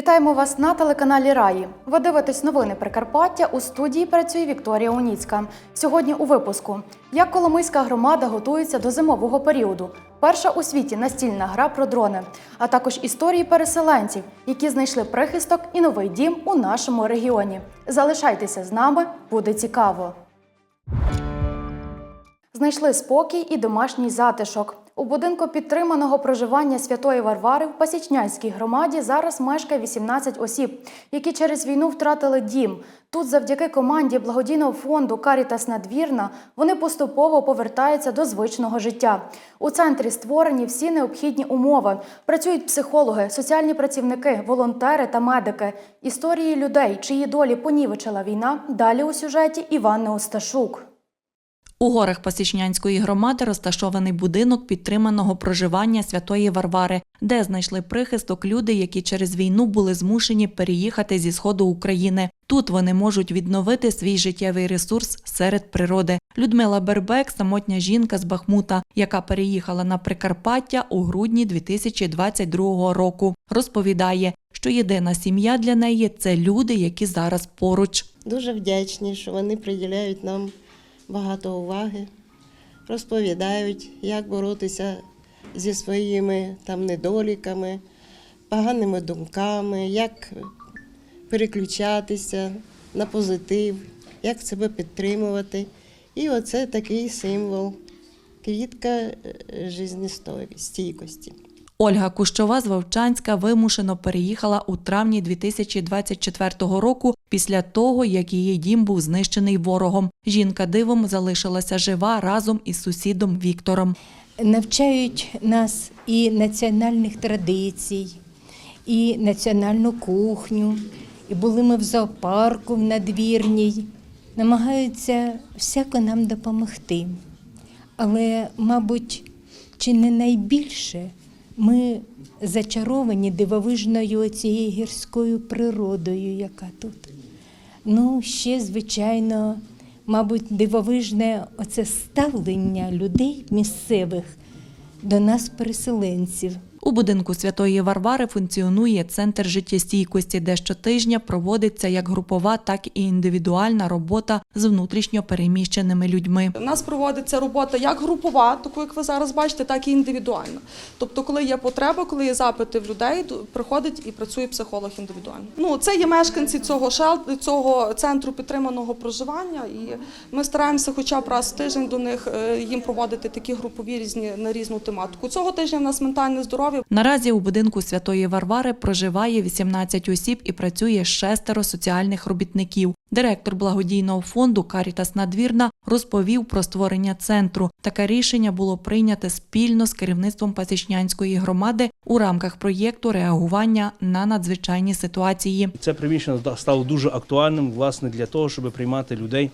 Вітаємо вас на телеканалі Раї. Ви дивитесь новини Прикарпаття. У студії працює Вікторія Уніцька. Сьогодні у випуску: як Коломийська громада готується до зимового періоду. Перша у світі настільна гра про дрони, а також історії переселенців, які знайшли прихисток і новий дім у нашому регіоні. Залишайтеся з нами, буде цікаво. Знайшли спокій і домашній затишок. У будинку підтриманого проживання Святої Варвари в Пасічнянській громаді зараз мешкає 18 осіб, які через війну втратили дім. Тут, завдяки команді благодійного фонду Карітас Надвірна, вони поступово повертаються до звичного життя. У центрі створені всі необхідні умови. Працюють психологи, соціальні працівники, волонтери та медики. Історії людей, чиї долі понівечила війна, далі у сюжеті Іванни Осташук. У горах Пасічнянської громади розташований будинок підтриманого проживання Святої Варвари, де знайшли прихисток люди, які через війну були змушені переїхати зі сходу України. Тут вони можуть відновити свій життєвий ресурс серед природи. Людмила Бербек самотня жінка з Бахмута, яка переїхала на Прикарпаття у грудні 2022 року. Розповідає, що єдина сім'я для неї це люди, які зараз поруч. Дуже вдячні, що вони приділяють нам багато уваги, розповідають, як боротися зі своїми там недоліками, поганими думками, як переключатися на позитив, як себе підтримувати. І оце такий символ квітка е, жизнестійкості. Ольга Кущова з Вовчанська вимушено переїхала у травні 2024 року після того, як її дім був знищений ворогом. Жінка дивом залишилася жива разом із сусідом Віктором. навчають нас і національних традицій, і національну кухню. І були ми в зоопарку в надвірній. Намагаються всяко нам допомогти. Але, мабуть, чи не найбільше ми зачаровані дивовижною цією гірською природою, яка тут. Ну, ще, звичайно, мабуть, дивовижне оце ставлення людей місцевих до нас, переселенців. У будинку Святої Варвари функціонує центр життєстійкості, де щотижня проводиться як групова, так і індивідуальна робота з внутрішньо переміщеними людьми. У нас проводиться робота як групова, таку як ви зараз бачите, так і індивідуальна. Тобто, коли є потреба, коли є запити в людей, приходить і працює психолог індивідуально. Ну це є мешканці цього шел, цього центру підтриманого проживання, і ми стараємося, хоча б раз в тиждень до них е, їм проводити такі групові різні на різну тематику. Цього тижня в нас ментальне здоров'я. Наразі у будинку Святої Варвари проживає 18 осіб і працює шестеро соціальних робітників. Директор благодійного фонду Карітас Надвірна розповів про створення центру. Таке рішення було прийняте спільно з керівництвом Пасічнянської громади у рамках проєкту реагування на надзвичайні ситуації. Це приміщення стало дуже актуальним власне для того, щоб приймати людей.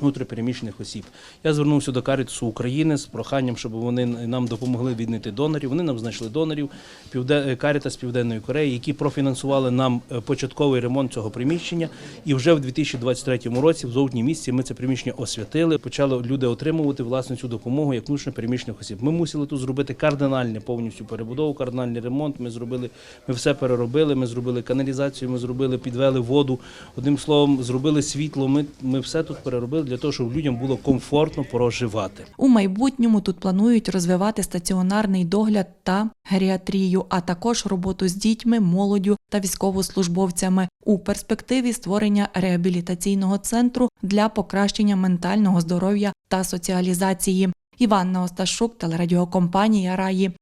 Внутріпереміщених осіб. Я звернувся до Карітусу України з проханням, щоб вони нам допомогли віднайти донорів. Вони нам знайшли донорів Півде- Карітас Південної Кореї, які профінансували нам е, початковий ремонт цього приміщення. І вже в 2023 році, в жовтні місяці, ми це приміщення освятили. Почали люди отримувати власне цю допомогу як внутрішньопереміщених осіб. Ми мусили тут зробити кардинальне повністю перебудову, кардинальний ремонт. Ми зробили, ми все переробили. Ми зробили каналізацію, ми зробили, підвели воду. Одним словом, зробили світло. Ми, ми все тут переробили для того, щоб людям було комфортно проживати. У майбутньому тут планують розвивати стаціонарний догляд та геріатрію, а також роботу з дітьми, молоддю та військовослужбовцями у перспективі створення реабілітаційного центру для покращення ментального здоров'я та соціалізації. Іванна Осташук, телерадіокомпанія Раї.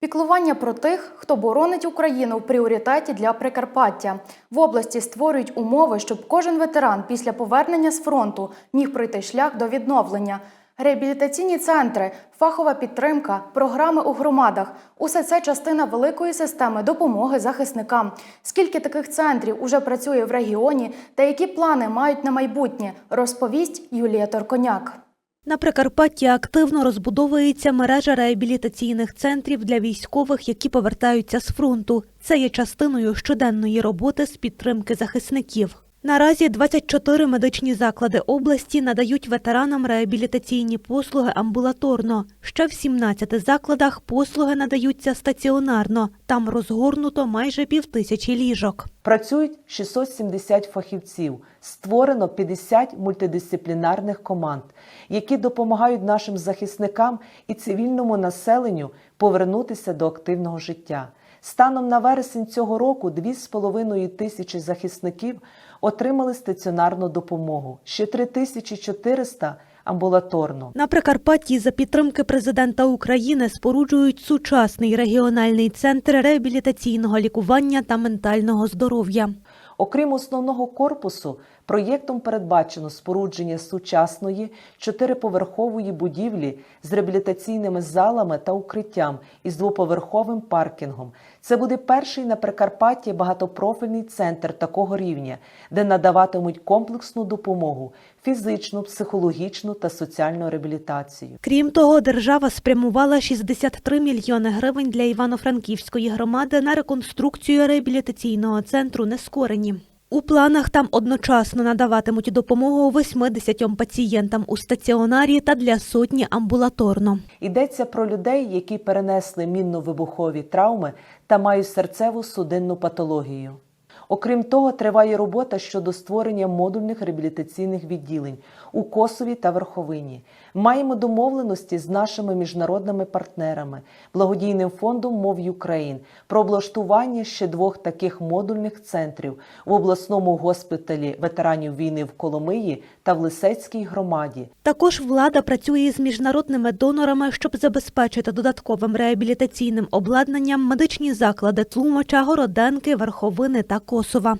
Піклування про тих, хто боронить Україну в пріоритеті для Прикарпаття. В області створюють умови, щоб кожен ветеран після повернення з фронту міг пройти шлях до відновлення. Реабілітаційні центри, фахова підтримка, програми у громадах усе це частина великої системи допомоги захисникам. Скільки таких центрів уже працює в регіоні та які плани мають на майбутнє, розповість Юлія Торконяк. На Прикарпатті активно розбудовується мережа реабілітаційних центрів для військових, які повертаються з фронту. Це є частиною щоденної роботи з підтримки захисників. Наразі 24 медичні заклади області надають ветеранам реабілітаційні послуги амбулаторно. Ще в 17 закладах послуги надаються стаціонарно. Там розгорнуто майже півтисячі ліжок. Працюють 670 фахівців, створено 50 мультидисциплінарних команд, які допомагають нашим захисникам і цивільному населенню повернутися до активного життя. Станом на вересень цього року 2,5 тисячі захисників отримали стаціонарну допомогу, ще 3400 – амбулаторну. На Прикарпатті за підтримки президента України споруджують сучасний регіональний центр реабілітаційного лікування та ментального здоров'я. Окрім основного корпусу, проєктом передбачено спорудження сучасної чотириповерхової будівлі з реабілітаційними залами та укриттям із двоповерховим паркінгом. Це буде перший на Прикарпатті багатопрофільний центр такого рівня, де надаватимуть комплексну допомогу фізичну, психологічну та соціальну реабілітацію. Крім того, держава спрямувала 63 мільйони гривень для Івано-Франківської громади на реконструкцію реабілітаційного центру Нескорені. У планах там одночасно надаватимуть допомогу 80 пацієнтам у стаціонарі та для сотні амбулаторно. Йдеться про людей, які перенесли мінно-вибухові травми та мають серцеву судинну патологію. Окрім того, триває робота щодо створення модульних реабілітаційних відділень у Косові та Верховині. Маємо домовленості з нашими міжнародними партнерами, благодійним фондом мов Юкрейн про облаштування ще двох таких модульних центрів в обласному госпіталі ветеранів війни в Коломиї та в Лисецькій громаді. Також влада працює з міжнародними донорами, щоб забезпечити додатковим реабілітаційним обладнанням медичні заклади Тлумача, Городенки, Верховини та Косова.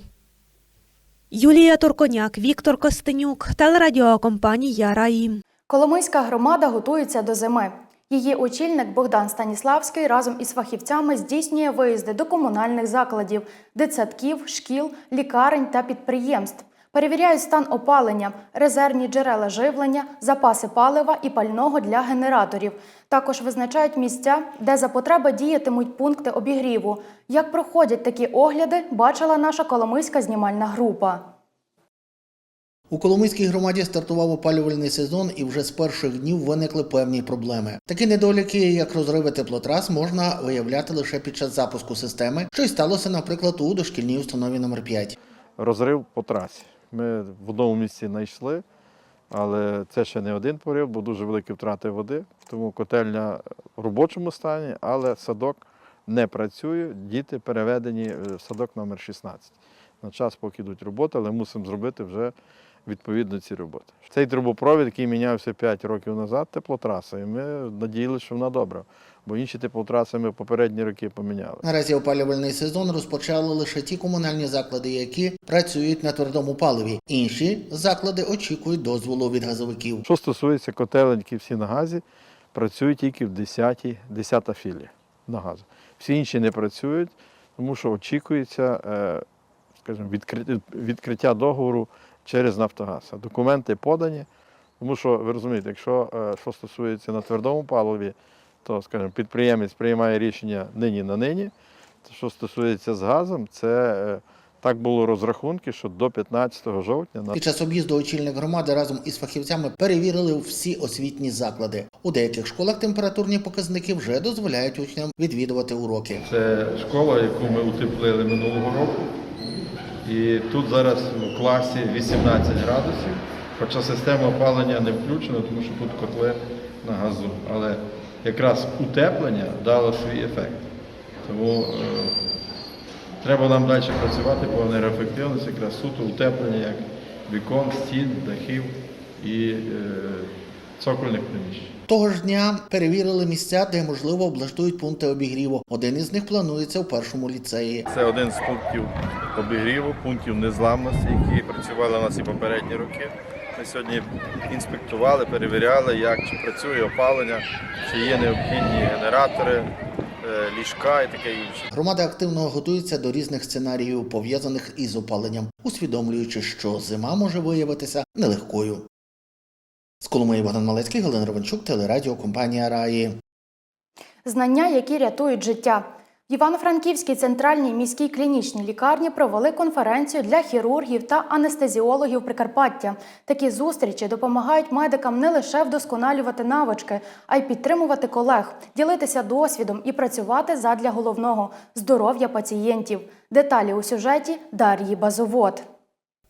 Юлія Турконяк, Віктор Костенюк, телерадіокомпанія Раї. Коломийська громада готується до зими. Її очільник Богдан Станіславський разом із фахівцями здійснює виїзди до комунальних закладів, дитсадків, шкіл, лікарень та підприємств. Перевіряють стан опалення, резервні джерела живлення, запаси палива і пального для генераторів. Також визначають місця, де за потреби діятимуть пункти обігріву. Як проходять такі огляди, бачила наша коломийська знімальна група. У Коломийській громаді стартував опалювальний сезон, і вже з перших днів виникли певні проблеми. Такі недоліки, як розриви теплотрас, можна виявляти лише під час запуску системи, що й сталося, наприклад, у дошкільній установі номер 5 розрив по трасі. Ми в одному місці знайшли, але це ще не один порив, бо дуже великі втрати води. Тому котельня в робочому стані, але садок не працює. Діти переведені в садок номер 16. На час, поки йдуть роботи, але мусимо зробити вже відповідно ці роботи. Цей трубопровід, який мінявся 5 років назад, теплотраса, і ми надіялися, що вона добра, бо інші теплотраси ми в попередні роки поміняли. Наразі опалювальний сезон розпочали лише ті комунальні заклади, які працюють на твердому паливі. Інші заклади очікують дозволу від газовиків. Що стосується котелень, які всі на газі, працюють тільки в 10 10 філія на газу. Всі інші не працюють, тому що очікується е, скажімо, відкриття договору через Нафтогаз. Документи подані, тому що ви розумієте, якщо е, що стосується на твердому паливі, то скажімо, підприємець приймає рішення нині на нині. Що стосується з газом, це е, так було розрахунки, що до 15 жовтня на Під час об'їзду очільник громади разом із фахівцями перевірили всі освітні заклади. У деяких школах температурні показники вже дозволяють учням відвідувати уроки. Це школа, яку ми утеплили минулого року. І тут зараз в класі 18 градусів, хоча система опалення не включена, тому що тут котли на газу. Але якраз утеплення дало свій ефект. Тому е, треба нам далі працювати по енергоефективності, якраз суто утеплення як вікон, стін, дахів і е, цокольних приміщень. Того ж дня перевірили місця, де можливо облаштують пункти обігріву. Один із них планується у першому ліцеї. Це один з пунктів обігріву, пунктів незламності, які працювали у нас і попередні роки. Ми сьогодні інспектували, перевіряли, як чи працює опалення, чи є необхідні генератори, е, ліжка і таке інше. Громада активно готується до різних сценаріїв, пов'язаних із опаленням, усвідомлюючи, що зима може виявитися нелегкою. З Коломиї Богдан Малецький, Галина Ровенчук, телерадіо компанія Раї. Знання, які рятують життя. В Івано-Франківській центральній міській клінічній лікарні провели конференцію для хірургів та анестезіологів Прикарпаття. Такі зустрічі допомагають медикам не лише вдосконалювати навички, а й підтримувати колег, ділитися досвідом і працювати задля головного здоров'я пацієнтів. Деталі у сюжеті Дар'ї Базовод.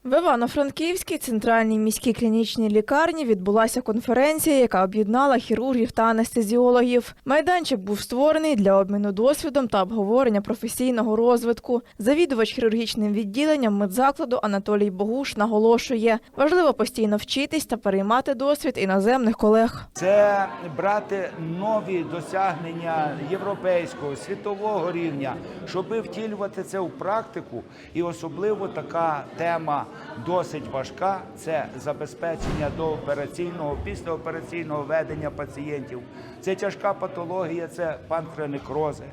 В Івано-Франківській центральній міській клінічній лікарні відбулася конференція, яка об'єднала хірургів та анестезіологів. Майданчик був створений для обміну досвідом та обговорення професійного розвитку. Завідувач хірургічним відділенням медзакладу Анатолій Богуш наголошує, важливо постійно вчитись та переймати досвід іноземних колег. Це брати нові досягнення європейського, світового рівня, щоб втілювати це в практику. І особливо така тема досить важка це забезпечення доопераційного, післяопераційного ведення пацієнтів. Це тяжка патологія, це панкреонекрози.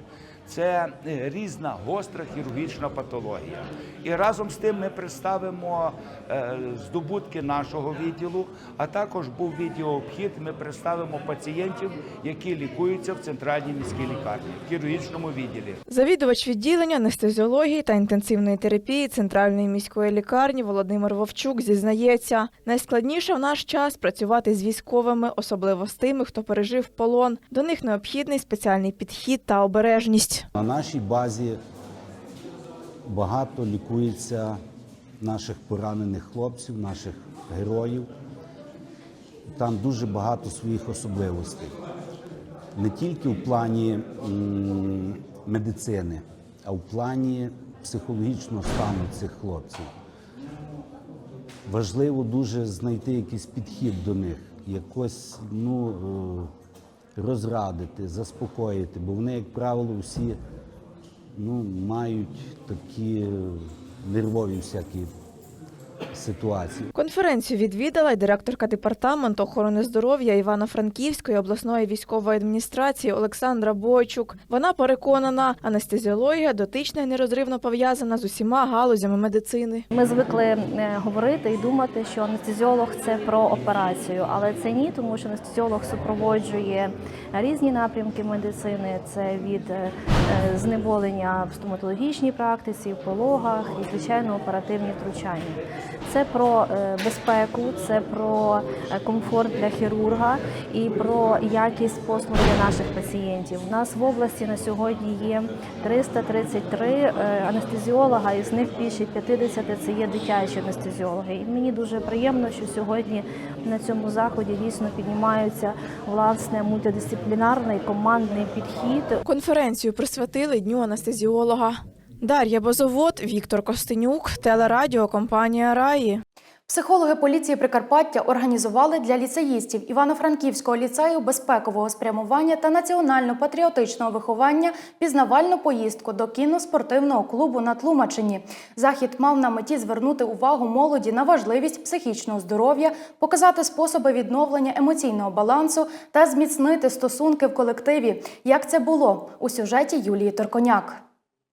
Це е, різна гостра хірургічна патологія. І разом з тим ми представимо е, здобутки нашого відділу, а також був відеообхід. Ми представимо пацієнтів, які лікуються в центральній міській лікарні, в хірургічному відділі. Завідувач відділення анестезіології та інтенсивної терапії центральної міської лікарні Володимир Вовчук зізнається, найскладніше в наш час працювати з військовими, особливо з тими, хто пережив полон. До них необхідний спеціальний підхід та обережність. На нашій базі багато лікується наших поранених хлопців, наших героїв. Там дуже багато своїх особливостей. Не тільки в плані медицини, а в плані психологічного стану цих хлопців. Важливо дуже знайти якийсь підхід до них, якось ну, е, розрадити, заспокоїти, бо вони, як правило, всі ну, мають такі нервові всякі ситуації. Конференцію відвідала й директорка департаменту охорони здоров'я Івано-Франківської обласної військової адміністрації Олександра Бойчук. Вона переконана, анестезіологія дотична і нерозривно пов'язана з усіма галузями медицини. Ми звикли е, говорити і думати, що анестезіолог це про операцію, але це ні, тому що анестезіолог супроводжує різні напрямки медицини. Це від е, знеболення в стоматологічній практиці, в пологах і звичайно оперативні втручання. Це про е, безпеку, це про е, комфорт для хірурга і про якість послуг для наших пацієнтів. У нас в області на сьогодні є 333 е, анестезіолога, із них більше 50 це є дитячі анестезіологи. І мені дуже приємно, що сьогодні на цьому заході дійсно піднімаються власне мультидисциплінарний командний підхід. Конференцію присвятили Дню анестезіолога. Дар'я Бозовод, Віктор Костенюк, телерадіокомпанія Раї. Психологи поліції Прикарпаття організували для ліцеїстів Івано-Франківського ліцею безпекового спрямування та національно-патріотичного виховання пізнавальну поїздку до кіноспортивного клубу на Тлумачині. Захід мав на меті звернути увагу молоді на важливість психічного здоров'я, показати способи відновлення емоційного балансу та зміцнити стосунки в колективі. Як це було у сюжеті Юлії Торконяк.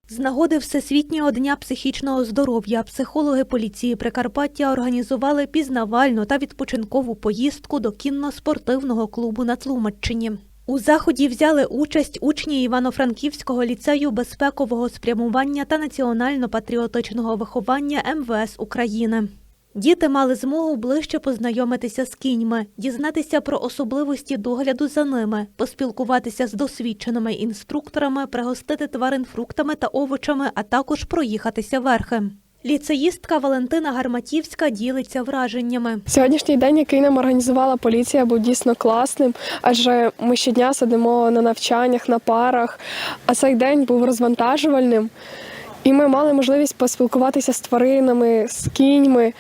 З нагоди Всесвітнього дня психічного здоров'я психологи поліції Прикарпаття організували пізнавальну та відпочинкову поїздку до кінно-спортивного клубу на Тлумаччині. У заході взяли участь учні Івано-Франківського ліцею безпекового спрямування та національно-патріотичного виховання МВС України. Діти мали змогу ближче познайомитися з кіньми, дізнатися про особливості догляду за ними, поспілкуватися з досвідченими інструкторами, пригостити тварин фруктами та овочами, а також проїхатися верхи. Ліцеїстка Валентина Гарматівська ділиться враженнями. Сьогоднішній день, який нам організувала поліція, був дійсно класним, адже ми щодня сидимо на навчаннях, на парах, а цей день був розвантажувальним. І ми мали можливість поспілкуватися з тваринами, з кіньми,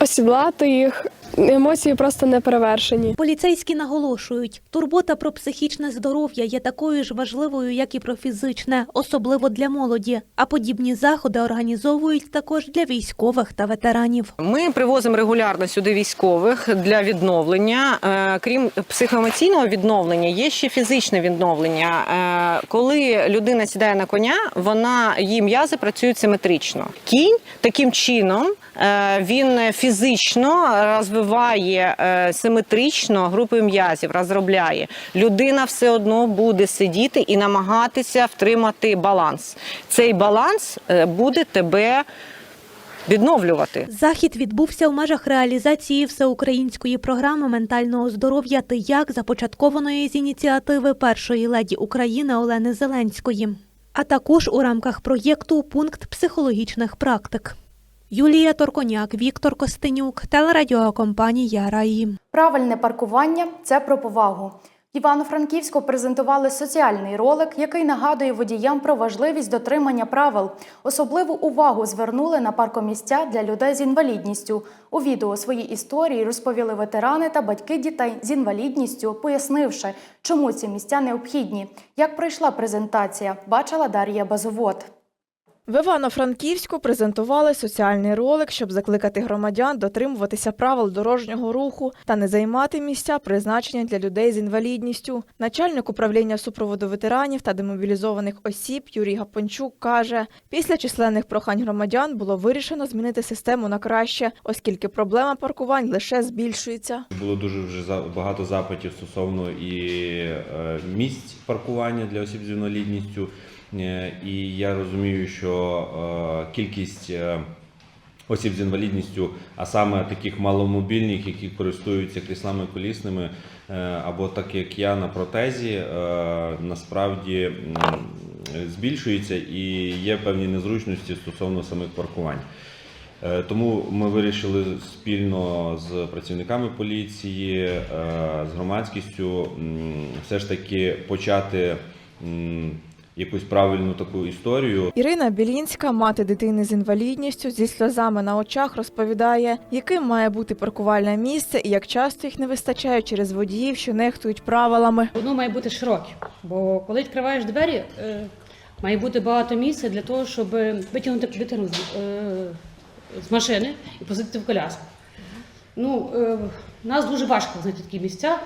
осідлати їх. Емоції просто не перевершені. Поліцейські наголошують, турбота про психічне здоров'я є такою ж важливою, як і про фізичне, особливо для молоді. А подібні заходи організовують також для військових та ветеранів. Ми привозимо регулярно сюди військових для відновлення. Е, Крім психоемоційного відновлення, є ще фізичне відновлення. Е, Коли людина сідає на коня, вона її м'язи працюють симетрично. Кінь таким чином е, він фізично розвиває розвиває е, симетрично групи м'язів, розробляє, людина все одно буде сидіти і намагатися втримати баланс. Цей баланс е, буде тебе відновлювати. Захід відбувся в межах реалізації всеукраїнської програми ментального здоров'я «Ти як» започаткованої з ініціативи першої леді України Олени Зеленської, а також у рамках проєкту Пункт психологічних практик. Юлія Торконяк, Віктор Костенюк, телерадіокомпанія Раї. Правильне паркування це про повагу. Івано-Франківську презентували соціальний ролик, який нагадує водіям про важливість дотримання правил. Особливу увагу звернули на паркомісця для людей з інвалідністю. У відео свої історії розповіли ветерани та батьки дітей з інвалідністю, пояснивши, чому ці місця необхідні. Як пройшла презентація, бачила Дар'я Базовод. В Івано-Франківську презентували соціальний ролик, щоб закликати громадян дотримуватися правил дорожнього руху та не займати місця, призначення для людей з інвалідністю. Начальник управління супроводу ветеранів та демобілізованих осіб Юрій Гапончук каже, після численних прохань громадян було вирішено змінити систему на краще, оскільки проблема паркувань лише збільшується. Було дуже вже багато запитів стосовно і е, місць паркування для осіб з інвалідністю. Е, І я розумію, що е, кількість е, осіб з інвалідністю, а саме таких маломобільних, які користуються кріслами колісними, або так як я на протезі, насправді збільшується і є певні незручності стосовно самих паркувань. Тому ми вирішили спільно з працівниками поліції, з громадськістю все ж таки почати якусь правильну таку історію. Ірина Білінська, мати дитини з інвалідністю, зі сльозами на очах розповідає, яким має бути паркувальне місце і як часто їх не вистачає через водіїв, що нехтують правилами. Воно має бути широке, бо коли відкриваєш двері, е, має бути багато місця для того, щоб витягнути дитину з, е, з машини і посадити в коляску. Ну, е, нас дуже важко знайти такі місця.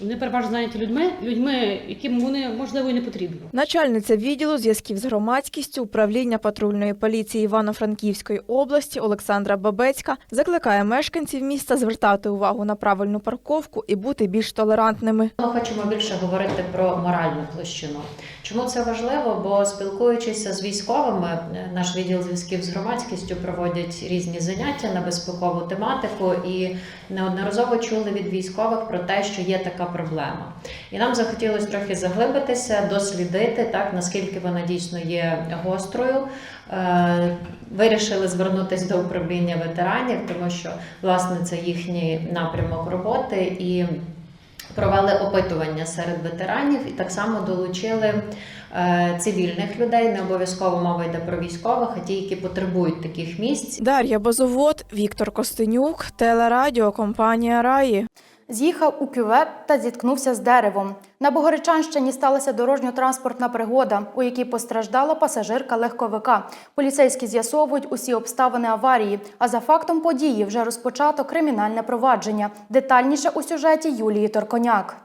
Вони переважно зайняті людьми, людьми, яким вони можливо і не потрібні. Начальниця відділу зв'язків з громадськістю управління патрульної поліції Івано-Франківської області Олександра Бабецька закликає мешканців міста звертати увагу на правильну парковку і бути більш толерантними. Ми хочемо більше говорити про моральну площину. Чому це важливо? Бо спілкуючися з військовими, наш відділ зв'язків з громадськістю проводять різні заняття на безпекову тематику, і неодноразово чули від військових про те, що є така проблема. І нам захотілося трохи заглибитися, дослідити так, наскільки вона дійсно є гострою. Е, Вирішили звернутися до управління ветеранів, тому що власне це їхній напрямок роботи і провели опитування серед ветеранів і так само долучили е, цивільних людей. Не обов'язково мова йде про військових, а ті, які потребують таких місць. Дар'я Базовод, Віктор Костенюк, телерадіо компанія Раї. З'їхав у кювет та зіткнувся з деревом. На Богородчанщині сталася дорожньо-транспортна пригода, у якій постраждала пасажирка легковика. Поліцейські з'ясовують усі обставини аварії, а за фактом події вже розпочато кримінальне провадження. Детальніше у сюжеті Юлії Торконяк.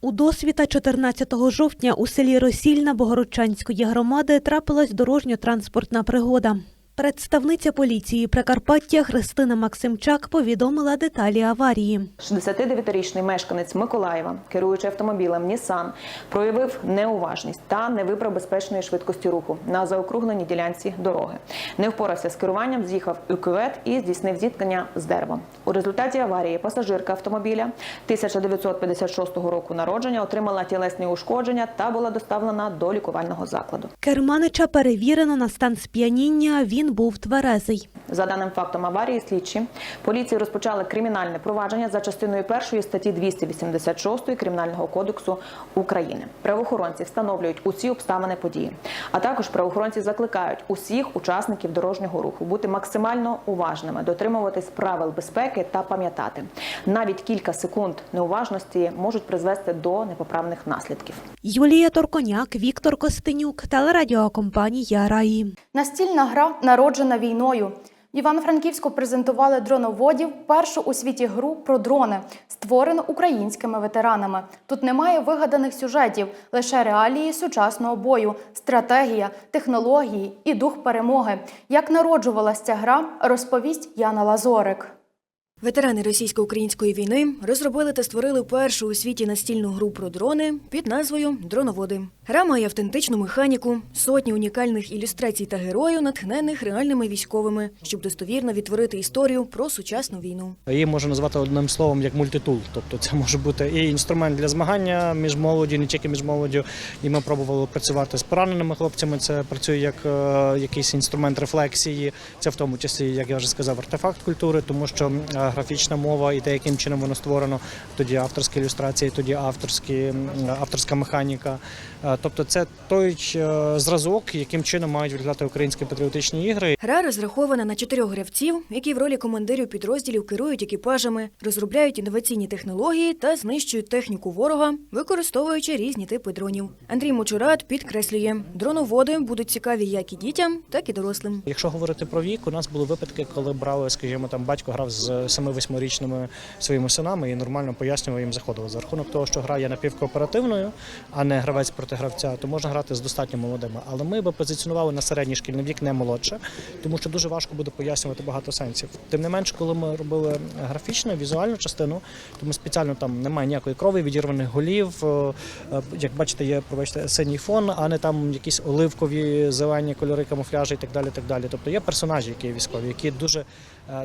У досвіта 14 жовтня у селі Росільна Богородчанської громади трапилась дорожньо-транспортна пригода. Представниця поліції Прикарпаття Христина Максимчак повідомила деталі аварії. 69-річний мешканець Миколаєва, керуючи автомобілем Нісан, проявив неуважність та не вибрав безпечної швидкості руху на заокругленій ділянці дороги. Не впорався з керуванням, з'їхав у кювет і здійснив зіткнення з деревом. У результаті аварії пасажирка автомобіля 1956 року народження отримала тілесні ушкодження та була доставлена до лікувального закладу. Керманича перевірено на стан сп'яніння. Він був тверезий. За даним фактом аварії, слідчі поліції розпочали кримінальне провадження за частиною першої статті 286 Кримінального кодексу України. Правоохоронці встановлюють усі обставини події. А також правоохоронці закликають усіх учасників дорожнього руху бути максимально уважними, дотримуватись правил безпеки та пам'ятати. Навіть кілька секунд неуважності можуть призвести до непоправних наслідків. Юлія Торконяк, Віктор Костенюк, телерадіокомпанія Раї. Настільна гра народжена війною. В Івано-Франківську презентували дроноводів першу у світі гру про дрони, створену українськими ветеранами. Тут немає вигаданих сюжетів, лише реалії сучасного бою, стратегія, технології і дух перемоги. Як народжувалася ця гра, розповість Яна Лазорик. Ветерани російсько-української війни розробили та створили першу у світі настільну гру про дрони під назвою Дроноводи. Гра має автентичну механіку, сотні унікальних ілюстрацій та героїв, натхнених реальними військовими, щоб достовірно відтворити історію про сучасну війну. Її можна назвати одним словом як мультитул. Тобто це може бути і інструмент для змагання між молоддю, не тільки між молоддю. І ми пробували працювати з пораненими хлопцями. Це працює як е, якийсь інструмент рефлексії. Це в тому числі, як я вже сказав, артефакт культури, тому що е, графічна мова і те, яким чином воно створено, тоді авторські ілюстрації, тоді авторські авторська механіка. Е, Тобто, це той е, зразок, яким чином мають виглядати українські патріотичні ігри. Гра розрахована на чотирьох гравців, які в ролі командирів підрозділів керують екіпажами, розробляють інноваційні технології та знищують техніку ворога, використовуючи різні типи дронів. Андрій Мочурат підкреслює, дроноводи будуть цікаві як і дітям, так і дорослим. Якщо говорити про вік, у нас були випадки, коли брали, скажімо, там батько грав з 7-8-річними своїми синами і нормально пояснював їм заходило. За рахунок того, що гра є напівкооперативною, а не гравець проти гравця, то можна грати з достатньо молодими. Але ми би позиціонували на середній шкільний вік не молодше, тому що дуже важко буде пояснювати багато сенсів. Тим не менш, коли ми робили графічну, візуальну частину, то ми спеціально там немає ніякої крові, відірваних голів. е, е, Як бачите, є пробачте синій фон, а не там якісь оливкові, зелені кольори камуфляжі і так далі. Так далі. Тобто є персонажі, які є військові, які дуже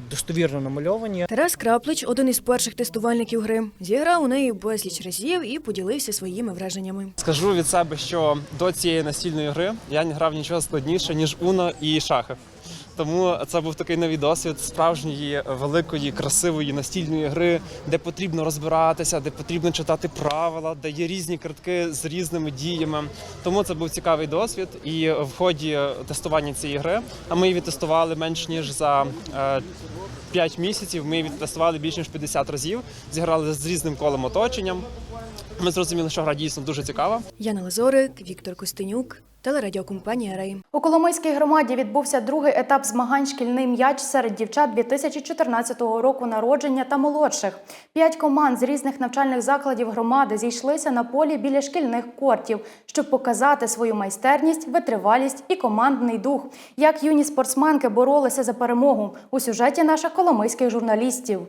достовірно намальовані. Тарас Краплич, один із перших тестувальників гри, зіграв у неї безліч разів і поділився своїми враженнями. Скажу від себе, що до цієї настільної гри я не грав нічого складніше, ніж Уно і шахи. Тому це був такий новий досвід справжньої великої, красивої настільної гри, де потрібно розбиратися, де потрібно читати правила, де є різні картки з різними діями. Тому це був цікавий досвід. І в ході тестування цієї гри, а ми її тестували менш ніж за е, 5 місяців. Ми її тестували більш ніж 50 разів, зіграли з різним колом оточенням. Ми зрозуміли, що гра дійсно дуже цікава. Яна Лазорик, Віктор Костенюк, телерадіокомпанія Рей. У Коломийській громаді відбувся другий етап змагань «Шкільний м'яч» серед дівчат 2014 року народження та молодших. П'ять команд з різних навчальних закладів громади зійшлися на полі біля шкільних кортів, щоб показати свою майстерність, витривалість і командний дух. Як юні спортсменки боролися за перемогу у сюжеті наших коломийських журналістів.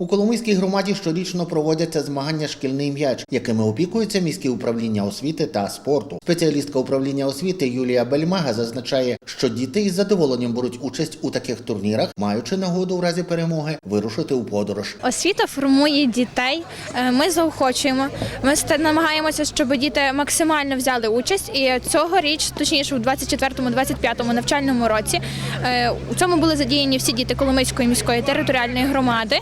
У Коломийській громаді щорічно проводяться змагання шкільний м'яч, якими опікується міське управління освіти та спорту. Спеціалістка управління освіти Юлія Бельмага зазначає, що діти із задоволенням беруть участь у таких турнірах, маючи нагоду в разі перемоги вирушити у подорож. Освіта формує дітей. Е, Ми заохочуємо. Ми намагаємося, щоб діти максимально взяли участь. І цьогоріч, точніше, у 24-25 навчальному році, е, у цьому були задіяні всі діти Коломийської міської територіальної громади.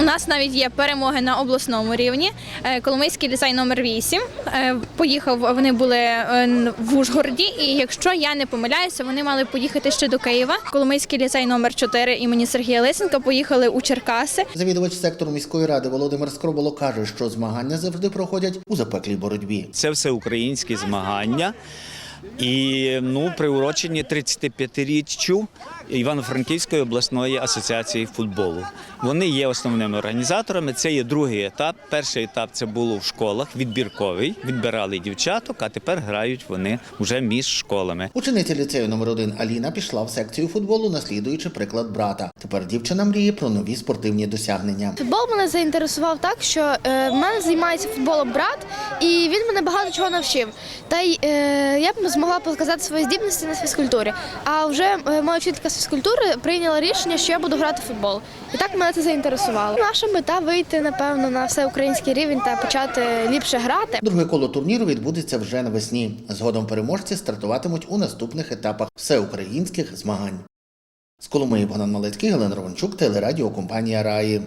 У нас навіть є перемоги на обласному рівні. Е, Коломийський ліцей номер 8 е, поїхав. Вони були е, в Ужгороді, і якщо я не помиляюся, вони мали поїхати ще до Києва. Коломийський ліцей номер 4 імені Сергія Лисенка поїхали у Черкаси. Завідувач сектору міської ради Володимир Скроболо каже, що змагання завжди проходять у запеклій боротьбі. Це все українські змагання. І ну, приурочені 35-річчю Івано-Франківської обласної асоціації футболу. Вони є основними організаторами. Це є другий етап. Перший етап це було в школах, відбірковий. Відбирали дівчаток, а тепер грають вони вже між школами. Учениця ліцею номер 1 Аліна пішла в секцію футболу, наслідуючи приклад брата. Тепер дівчина мріє про нові спортивні досягнення. Футбол мене заінтересував так, що е, в мене займається футболом брат, і він мене багато чого навчив. Та й е, я б змогла показати свої здібності на фізкультурі. А вже е, моя вчителька з фізкультури прийняла рішення, що я буду грати в футбол. І так мене це заінтересувало. Наша мета вийти, напевно, на всеукраїнський рівень та почати ліпше грати. Друге коло турніру відбудеться вже навесні. Згодом переможці стартуватимуть у наступних етапах всеукраїнських змагань. З Коломиї Богдан Малецький, Галина Романчук, телерадіокомпанія Раї.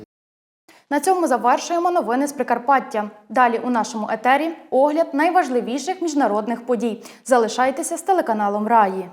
На цьому завершуємо новини з Прикарпаття. Далі у нашому етері огляд найважливіших міжнародних подій. Залишайтеся з телеканалом Раї.